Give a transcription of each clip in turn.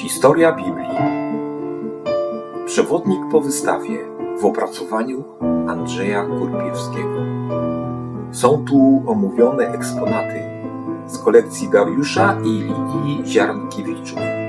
Historia Biblii. Przewodnik po wystawie w opracowaniu Andrzeja Kurpiewskiego. Są tu omówione eksponaty z kolekcji Dariusza i Lidii Ziarnkiewiczów.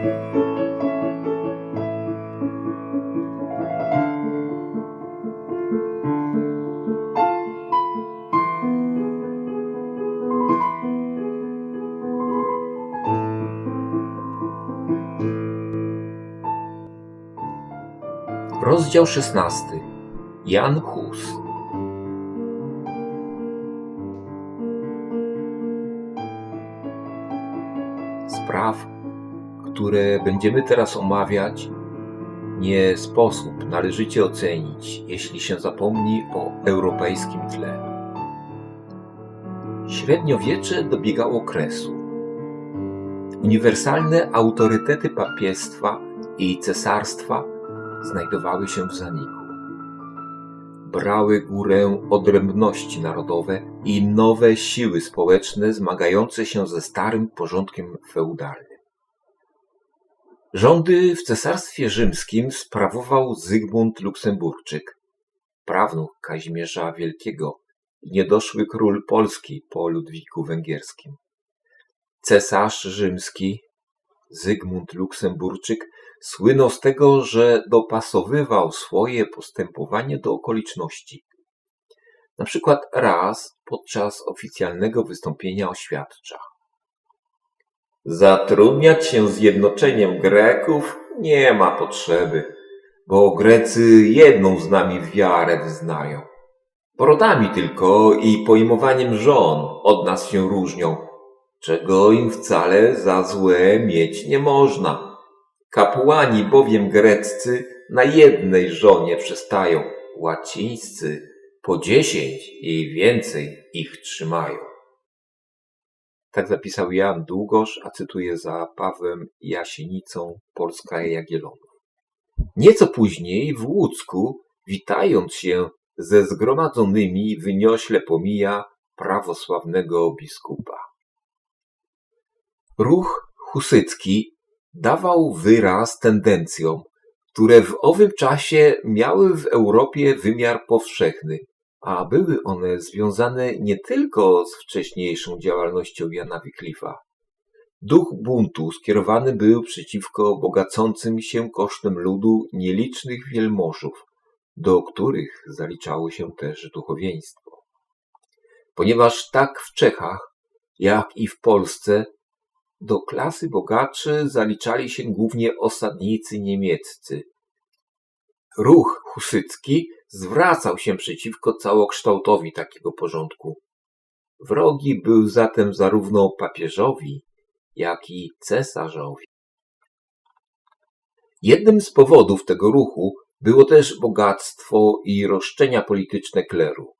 Rozdział 16. Jan Hus. Spraw, które będziemy teraz omawiać, nie sposób należycie ocenić, jeśli się zapomni o europejskim tle. Średniowiecze dobiegało kresu. Uniwersalne autorytety papiestwa i cesarstwa znajdowały się w zaniku. Brały górę odrębności narodowe i nowe siły społeczne zmagające się ze starym porządkiem feudalnym. Rządy w Cesarstwie Rzymskim sprawował Zygmunt Luksemburczyk, prawnuk Kazimierza Wielkiego i niedoszły król Polski po Ludwiku Węgierskim. Cesarz rzymski Zygmunt Luksemburczyk słynął z tego, że dopasowywał swoje postępowanie do okoliczności. Na przykład raz podczas oficjalnego wystąpienia oświadcza. Zatrudniać się zjednoczeniem Greków nie ma potrzeby, bo Grecy jedną z nami wiarę wyznają. Porodami tylko i pojmowaniem żon od nas się różnią, czego im wcale za złe mieć nie można. Kapłani bowiem greccy na jednej żonie przystają, łacińscy po dziesięć i więcej ich trzymają. Tak zapisał Jan Długosz, a cytuję za Pawłem Jasienicą, Polska Jagiellonów. Nieco później w Łódzku, witając się ze zgromadzonymi, wyniośle pomija prawosławnego biskupa. Ruch husycki dawał wyraz tendencjom, które w owym czasie miały w Europie wymiar powszechny, a były one związane nie tylko z wcześniejszą działalnością Jana Wyclifa. Duch buntu skierowany był przeciwko bogacącym się kosztem ludu nielicznych wielmożów, do których zaliczało się też duchowieństwo. Ponieważ tak w Czechach, jak i w Polsce do klasy bogaczy zaliczali się głównie osadnicy niemieccy. Ruch husycki zwracał się przeciwko całokształtowi takiego porządku. Wrogi był zatem zarówno papieżowi, jak i cesarzowi. Jednym z powodów tego ruchu było też bogactwo i roszczenia polityczne kleru.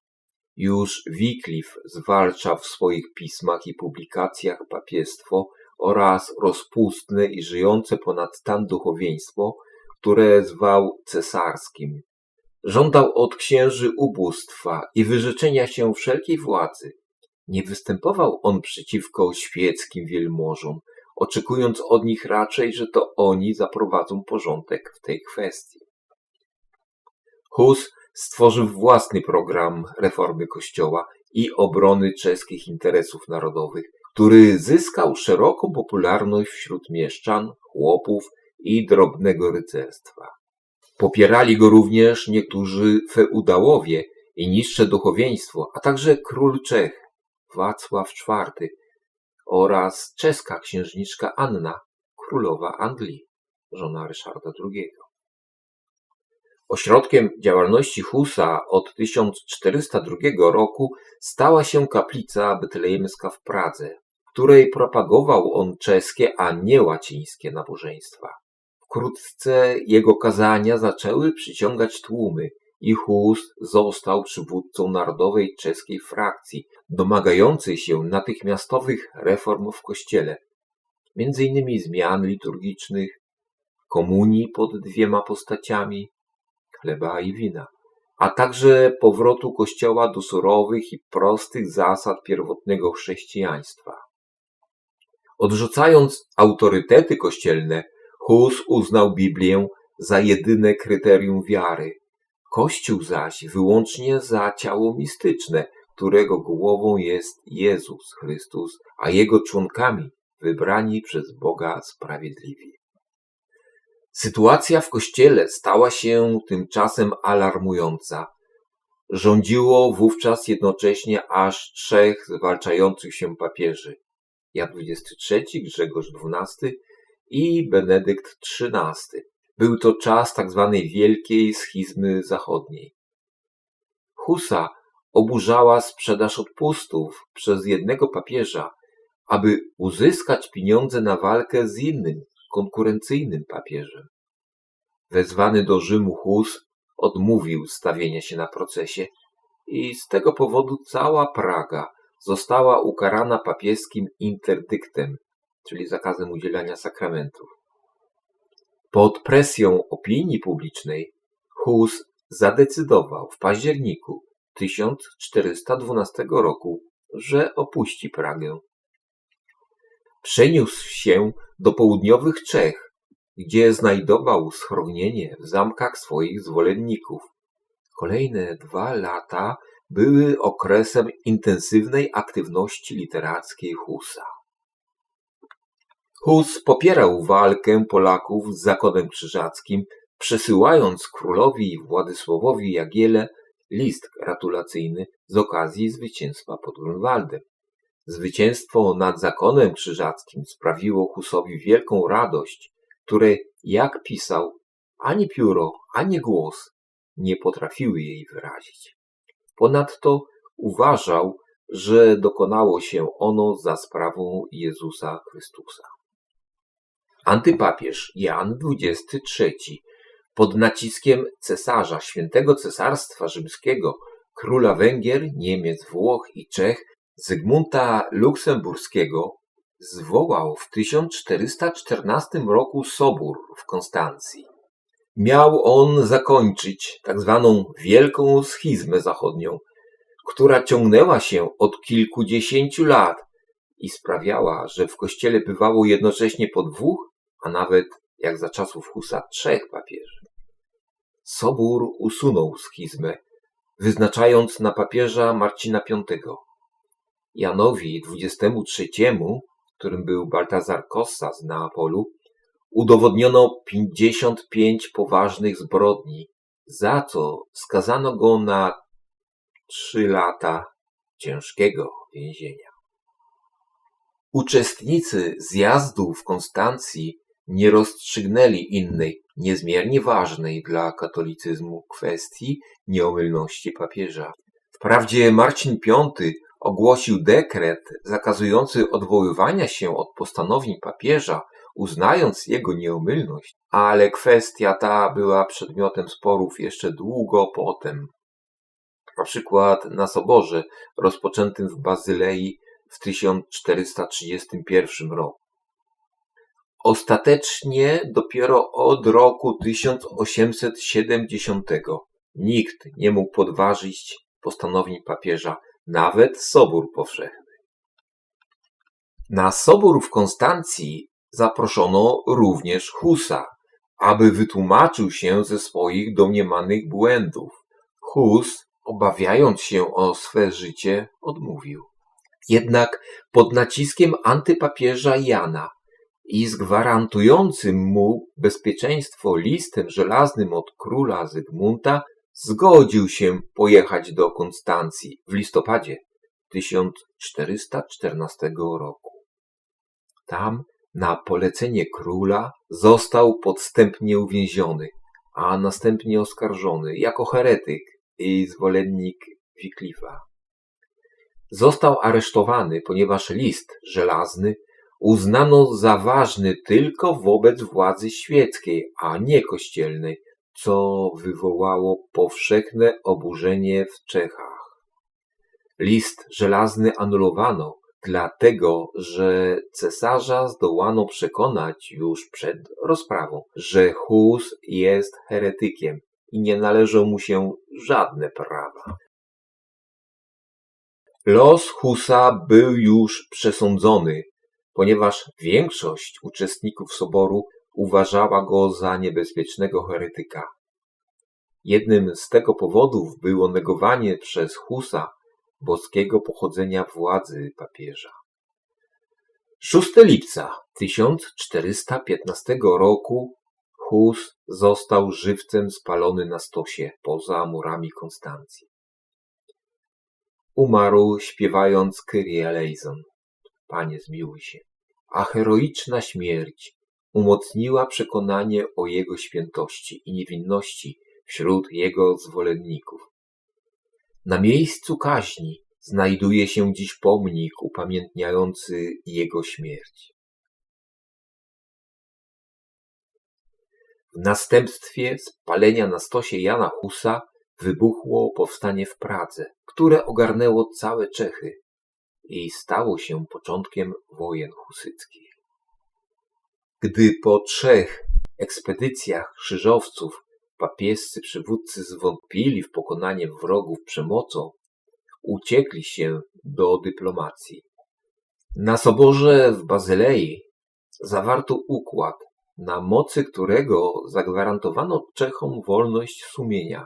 Już Wycliffe zwalcza w swoich pismach i publikacjach papiestwo oraz rozpustne i żyjące ponad stan duchowieństwo, które zwał cesarskim. Żądał od księży ubóstwa i wyrzeczenia się wszelkiej władzy. Nie występował on przeciwko świeckim wielmożom, oczekując od nich raczej, że to oni zaprowadzą porządek w tej kwestii. Hus stworzył własny program reformy Kościoła i obrony czeskich interesów narodowych, który zyskał szeroką popularność wśród mieszczan, chłopów i drobnego rycerstwa. Popierali go również niektórzy feudałowie i niższe duchowieństwo, a także król Czech Wacław IV oraz czeska księżniczka Anna, królowa Anglii, żona Ryszarda II. Ośrodkiem działalności Husa od 1402 roku stała się kaplica betlejemska w Pradze, której propagował on czeskie, a nie łacińskie nabożeństwa. Wkrótce jego kazania zaczęły przyciągać tłumy i Hus został przywódcą narodowej czeskiej frakcji, domagającej się natychmiastowych reform w kościele, między innymi zmian liturgicznych, komunii pod dwiema postaciami, chleba i wina, a także powrotu Kościoła do surowych i prostych zasad pierwotnego chrześcijaństwa. Odrzucając autorytety kościelne, Hus uznał Biblię za jedyne kryterium wiary, Kościół zaś wyłącznie za ciało mistyczne, którego głową jest Jezus Chrystus, a jego członkami wybrani przez Boga sprawiedliwi. Sytuacja w kościele stała się tymczasem alarmująca. Rządziło wówczas jednocześnie aż trzech zwalczających się papieży. Jan XXIII, Grzegorz XII i Benedykt XIII. Był to czas tzw. Tak wielkiej schizmy zachodniej. Husa oburzała sprzedaż odpustów przez jednego papieża, aby uzyskać pieniądze na walkę z innym, konkurencyjnym papieżem. Wezwany do Rzymu Hus odmówił stawienia się na procesie i z tego powodu cała Praga została ukarana papieskim interdyktem, czyli zakazem udzielania sakramentów. Pod presją opinii publicznej Hus zadecydował w październiku 1412 roku, że opuści Pragę. Przeniósł się do południowych Czech, gdzie znajdował schronienie w zamkach swoich zwolenników. Kolejne dwa lata były okresem intensywnej aktywności literackiej Husa. Hus popierał walkę Polaków z zakonem krzyżackim, przesyłając królowi Władysławowi Jagiele list gratulacyjny z okazji zwycięstwa pod Grunwaldem. Zwycięstwo nad zakonem krzyżackim sprawiło Husowi wielką radość, której, jak pisał, ani pióro, ani głos nie potrafiły jej wyrazić. Ponadto uważał, że dokonało się ono za sprawą Jezusa Chrystusa. Antypapież Jan XXIII pod naciskiem cesarza, świętego cesarstwa rzymskiego, króla Węgier, Niemiec, Włoch i Czech, Zygmunta Luksemburskiego, zwołał w 1414 roku sobór w Konstancji. Miał on zakończyć. Tak wielką schizmę zachodnią, która ciągnęła się od kilkudziesięciu lat i sprawiała, że w kościele bywało jednocześnie po dwóch a nawet jak za czasów Husa trzech papieży. Sobór usunął schizmę, wyznaczając na papieża Marcina V. Janowi XXIII, którym był Baltazar Kossa z Neapolu, udowodniono 55 poważnych zbrodni, za co skazano go na trzy lata ciężkiego więzienia. Uczestnicy zjazdu w Konstancji nie rozstrzygnęli innej, niezmiernie ważnej dla katolicyzmu kwestii nieomylności papieża. Wprawdzie Marcin V ogłosił dekret zakazujący odwoływania się od postanowień papieża, uznając jego nieomylność, ale kwestia ta była przedmiotem sporów jeszcze długo potem. Na przykład na soborze rozpoczętym w Bazylei w 1431 roku. Ostatecznie dopiero od roku 1870 nikt nie mógł podważyć postanowień papieża, nawet Sobór Powszechny. Na Sobór w Konstancji zaproszono również Husa, aby wytłumaczył się ze swoich domniemanych błędów. Hus, obawiając się o swe życie, odmówił. Jednak pod naciskiem antypapieża Jana i z gwarantującym mu bezpieczeństwo listem żelaznym od króla Zygmunta zgodził się pojechać do Konstancji w listopadzie 1414 roku. Tam na polecenie króla został podstępnie uwięziony, a następnie oskarżony jako heretyk i zwolennik Wiklifa. Został aresztowany, ponieważ list żelazny uznano za ważny tylko wobec władzy świeckiej, a nie kościelnej, co wywołało powszechne oburzenie w Czechach. List żelazny anulowano, dlatego że cesarza zdołano przekonać już przed rozprawą, że Hus jest heretykiem i nie należą mu się żadne prawa. Los Husa był już przesądzony, ponieważ większość uczestników soboru uważała go za niebezpiecznego heretyka. Jednym z tego powodów było negowanie przez Husa boskiego pochodzenia władzy papieża. 6 lipca 1415 roku Hus został żywcem spalony na stosie poza murami Konstancji. Umarł śpiewając Kyrie eleison. Panie zmiłuj się. A heroiczna śmierć umocniła przekonanie o jego świętości i niewinności wśród jego zwolenników. Na miejscu kaźni znajduje się dziś pomnik upamiętniający jego śmierć. W następstwie spalenia na stosie Jana Husa wybuchło powstanie w Pradze, które ogarnęło całe Czechy i stało się początkiem wojen husyckich. Gdy po trzech ekspedycjach krzyżowców papiescy przywódcy zwątpili w pokonanie wrogów przemocą, uciekli się do dyplomacji. Na soborze w Bazylei zawarto układ, na mocy którego zagwarantowano Czechom wolność sumienia.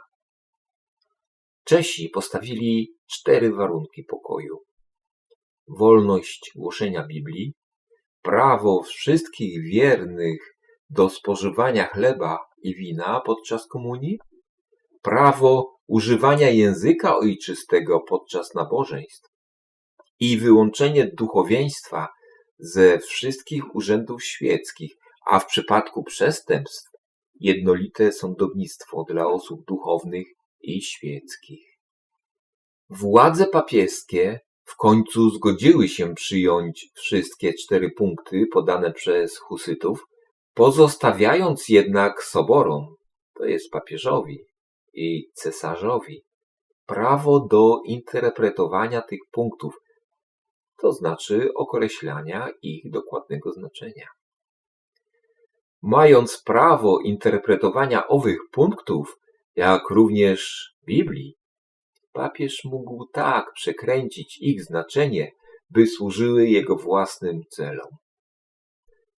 Czesi postawili cztery warunki pokoju. Wolność głoszenia Biblii, prawo wszystkich wiernych do spożywania chleba i wina podczas komunii, prawo używania języka ojczystego podczas nabożeństw i wyłączenie duchowieństwa ze wszystkich urzędów świeckich, a w przypadku przestępstw jednolite sądownictwo dla osób duchownych i świeckich. Władze papieskie w końcu zgodziły się przyjąć wszystkie cztery punkty podane przez husytów, pozostawiając jednak soborom, to jest papieżowi i cesarzowi, prawo do interpretowania tych punktów, to znaczy określania ich dokładnego znaczenia. Mając prawo interpretowania owych punktów, jak również Biblii, papież mógł tak przekręcić ich znaczenie, by służyły jego własnym celom.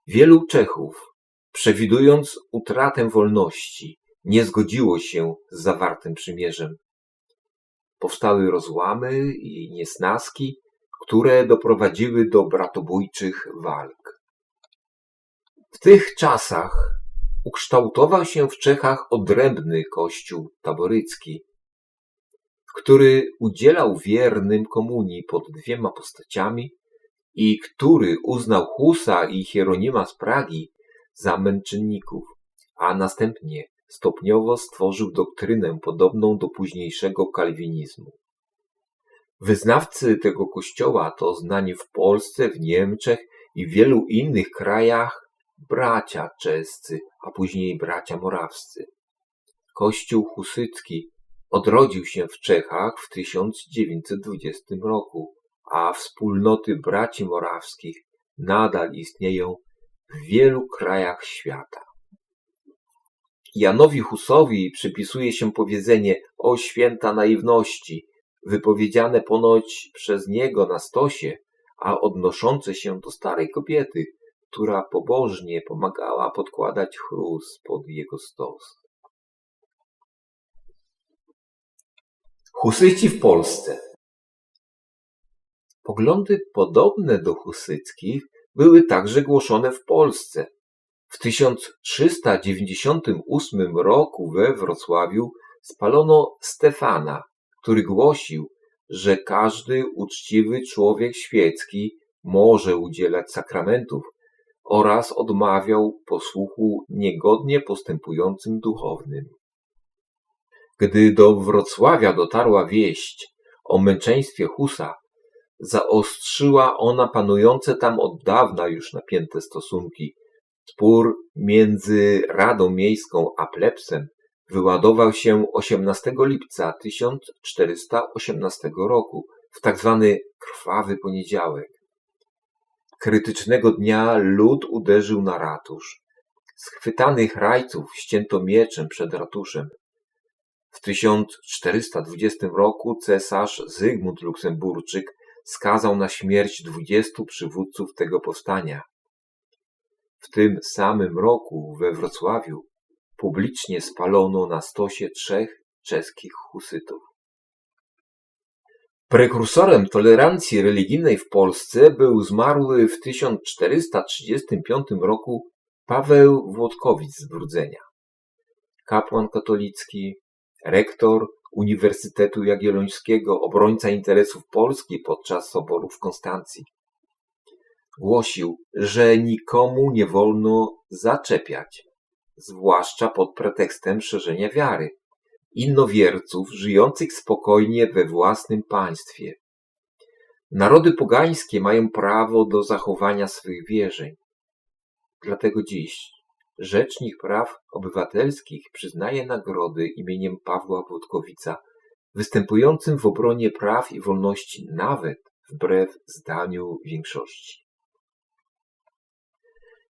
Wielu Czechów, przewidując utratę wolności, nie zgodziło się z zawartym przymierzem. Powstały rozłamy i niesnaski, które doprowadziły do bratobójczych walk. W tych czasach ukształtował się w Czechach odrębny kościół taborycki, który udzielał wiernym komunii pod dwiema postaciami i który uznał Husa i Hieronima z Pragi za męczenników, a następnie stopniowo stworzył doktrynę podobną do późniejszego kalwinizmu. Wyznawcy tego kościoła to znani w Polsce, w Niemczech i w wielu innych krajach bracia czescy, a później bracia morawscy. Kościół husycki odrodził się w Czechach w 1920 roku, a wspólnoty braci morawskich nadal istnieją w wielu krajach świata. Janowi Husowi przypisuje się powiedzenie o święta naiwności, wypowiedziane ponoć przez niego na stosie, a odnoszące się do starej kobiety, która pobożnie pomagała podkładać chrust pod jego stos. Husyci w Polsce Poglądy podobne do husyckich były także głoszone w Polsce. W 1398 roku we Wrocławiu spalono Stefana, który głosił, że każdy uczciwy człowiek świecki może udzielać sakramentów oraz odmawiał posłuchu niegodnie postępującym duchownym. Gdy do Wrocławia dotarła wieść o męczeństwie Husa, zaostrzyła ona panujące tam od dawna już napięte stosunki. Spór między Radą Miejską a plebsem wyładował się 18 lipca 1418 roku w tzw. Tak krwawy poniedziałek. Krytycznego dnia lud uderzył na ratusz. Schwytanych rajców ścięto mieczem przed ratuszem. W 1420 roku cesarz Zygmunt Luksemburczyk skazał na śmierć dwudziestu przywódców tego powstania. W tym samym roku we Wrocławiu publicznie spalono na stosie trzech czeskich husytów. Prekursorem tolerancji religijnej w Polsce był zmarły w 1435 roku Paweł Włodkowicz z Brudzenia. Kapłan katolicki, rektor Uniwersytetu Jagiellońskiego, obrońca interesów Polski podczas soboru w Konstancji. Głosił, że nikomu nie wolno zaczepiać, zwłaszcza pod pretekstem szerzenia wiary, innowierców żyjących spokojnie we własnym państwie. Narody pogańskie mają prawo do zachowania swych wierzeń. Dlatego dziś Rzecznik Praw Obywatelskich przyznaje nagrody imieniem Pawła Włodkowica, występującym w obronie praw i wolności nawet wbrew zdaniu większości.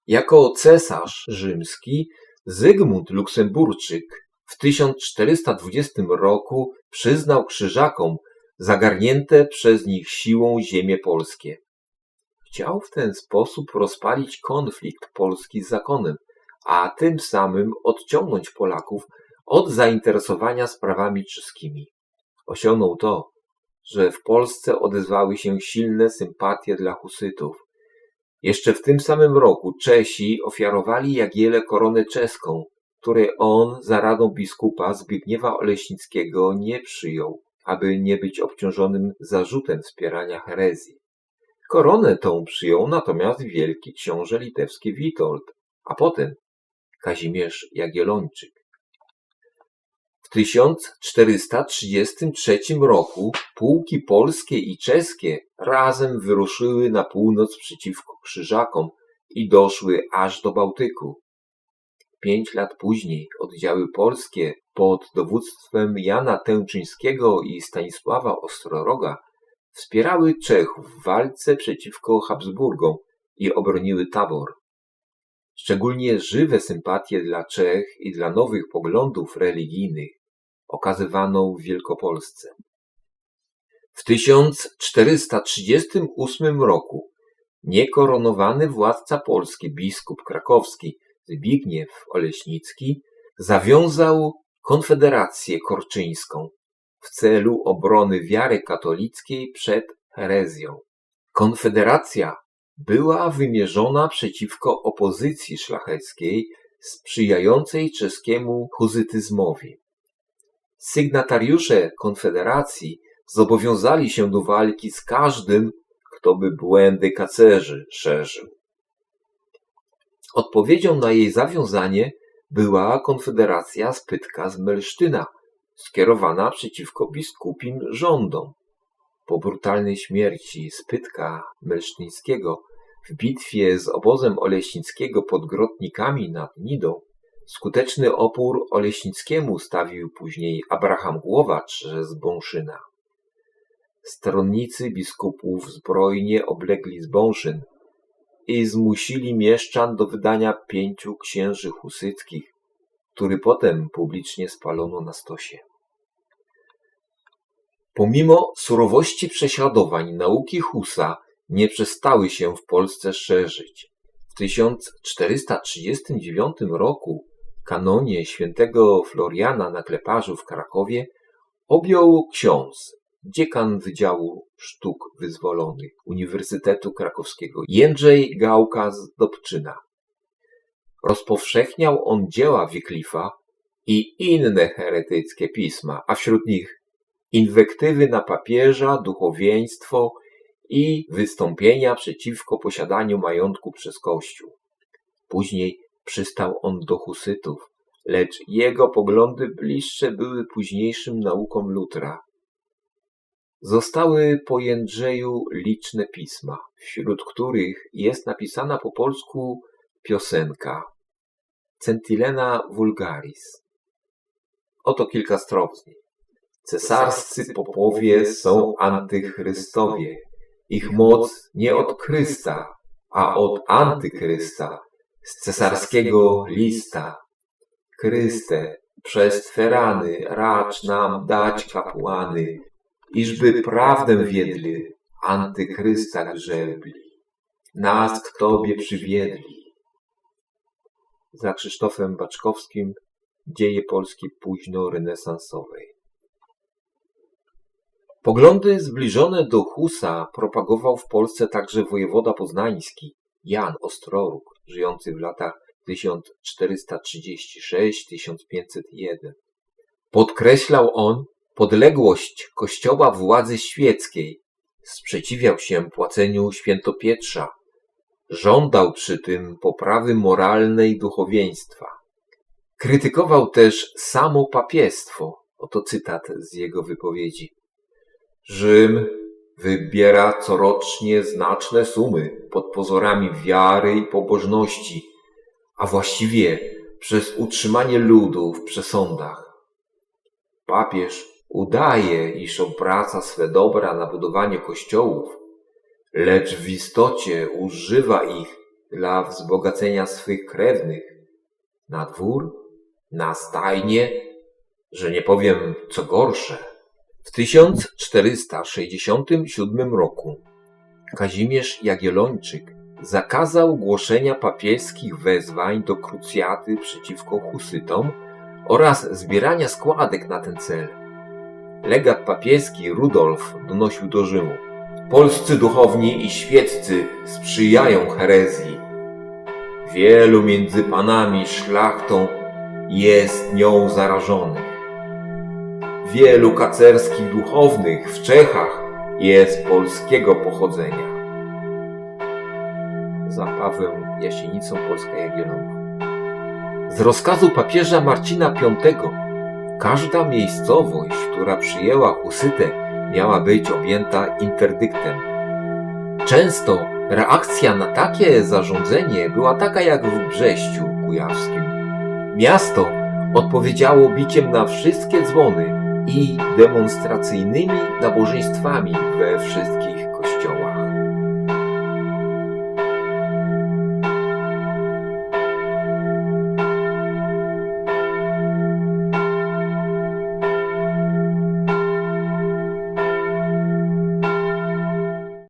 Jako cesarz rzymski Zygmunt Luksemburczyk w 1420 roku przyznał krzyżakom zagarnięte przez nich siłą ziemie polskie. Chciał w ten sposób rozpalić konflikt Polski z zakonem, a tym samym odciągnąć Polaków od zainteresowania sprawami czeskimi. Osiągnął to, że w Polsce odezwały się silne sympatie dla husytów. Jeszcze w tym samym roku Czesi ofiarowali Jagiele koronę czeską, której on za radą biskupa Zbigniewa Oleśnickiego nie przyjął, aby nie być obciążonym zarzutem wspierania herezji. Koronę tą przyjął natomiast wielki książę litewski Witold, a potem Kazimierz Jagiellończyk. W 1433 roku pułki polskie i czeskie razem wyruszyły na północ przeciwko Krzyżakom i doszły aż do Bałtyku. Pięć lat później oddziały polskie pod dowództwem Jana Tęczyńskiego i Stanisława Ostroroga wspierały Czechów w walce przeciwko Habsburgom i obroniły Tabor. Szczególnie żywe sympatie dla Czech i dla nowych poglądów religijnych okazywano w Wielkopolsce. W 1438 roku niekoronowany władca polski biskup krakowski Zbigniew Oleśnicki zawiązał konfederację korczyńską w celu obrony wiary katolickiej przed herezją. Konfederacja była wymierzona przeciwko opozycji szlacheckiej sprzyjającej czeskiemu huzytyzmowi. Sygnatariusze Konfederacji zobowiązali się do walki z każdym, kto by błędy kacerzy szerzył. Odpowiedzią na jej zawiązanie była Konfederacja Spytka z Melsztyna, skierowana przeciwko biskupim rządom. Po brutalnej śmierci Spytka Melsztyńskiego w bitwie z obozem Oleśnickiego pod Grotnikami nad Nidą skuteczny opór Oleśnickiemu stawił później Abraham Głowacz z Bąszyna. Stronnicy biskupów zbrojnie oblegli z Bąszyn i zmusili mieszczan do wydania pięciu księży husyckich, który potem publicznie spalono na stosie. Pomimo surowości prześladowań nauki Husa nie przestały się w Polsce szerzyć. W 1439 roku kanonie świętego Floriana na Kleparzu w Krakowie objął ksiądz, dziekan Wydziału Sztuk Wyzwolonych Uniwersytetu Krakowskiego Jędrzej Gałka z Dobczyna. Rozpowszechniał on dzieła Wiklifa i inne heretyckie pisma, a wśród nich inwektywy na papieża, duchowieństwo i wystąpienia przeciwko posiadaniu majątku przez Kościół. Później przystał on do husytów, lecz jego poglądy bliższe były późniejszym naukom Lutra. Zostały po Jędrzeju liczne pisma, wśród których jest napisana po polsku piosenka Centilena Vulgaris. Oto kilka strof z niej. Cesarscy popowie są antychrystowie. Ich moc nie od Chrysta, a od antychrysta, z cesarskiego lista. Chryste, przez Twe rany racz nam dać kapłany, iżby prawdę wiedli, antychrysta grzebli, nas k Tobie przywiedli. za Krzysztofem Baczkowskim Dzieje Polski późno-renesansowej. Poglądy zbliżone do Husa propagował w Polsce także wojewoda poznański Jan Ostroruk, żyjący w latach 1436-1501. Podkreślał on podległość kościoła władzy świeckiej, sprzeciwiał się płaceniu świętopietrza, żądał przy tym poprawy moralnej duchowieństwa. Krytykował też samo papiestwo. Oto cytat z jego wypowiedzi. Rzym wybiera corocznie znaczne sumy pod pozorami wiary i pobożności, a właściwie przez utrzymanie ludu w przesądach. Papież udaje, iż obraca swe dobra na budowanie kościołów, lecz w istocie używa ich dla wzbogacenia swych krewnych na dwór, na stajnie, że nie powiem co gorsze. W 1467 roku Kazimierz Jagiellończyk zakazał głoszenia papieskich wezwań do krucjaty przeciwko husytom oraz zbierania składek na ten cel. Legat papieski Rudolf donosił do Rzymu. Polscy duchowni i świeccy sprzyjają herezji. Wielu między panami szlachtą jest nią zarażonych. Wielu kacerskich duchownych w Czechach jest polskiego pochodzenia. Za Pawłem Jasienicą Polska Jagiellonów. Z rozkazu papieża Marcina V każda miejscowość, która przyjęła husytę, miała być objęta interdyktem. Często reakcja na takie zarządzenie była taka jak w Brześciu Kujawskim. Miasto odpowiedziało biciem na wszystkie dzwony i demonstracyjnymi nabożeństwami we wszystkich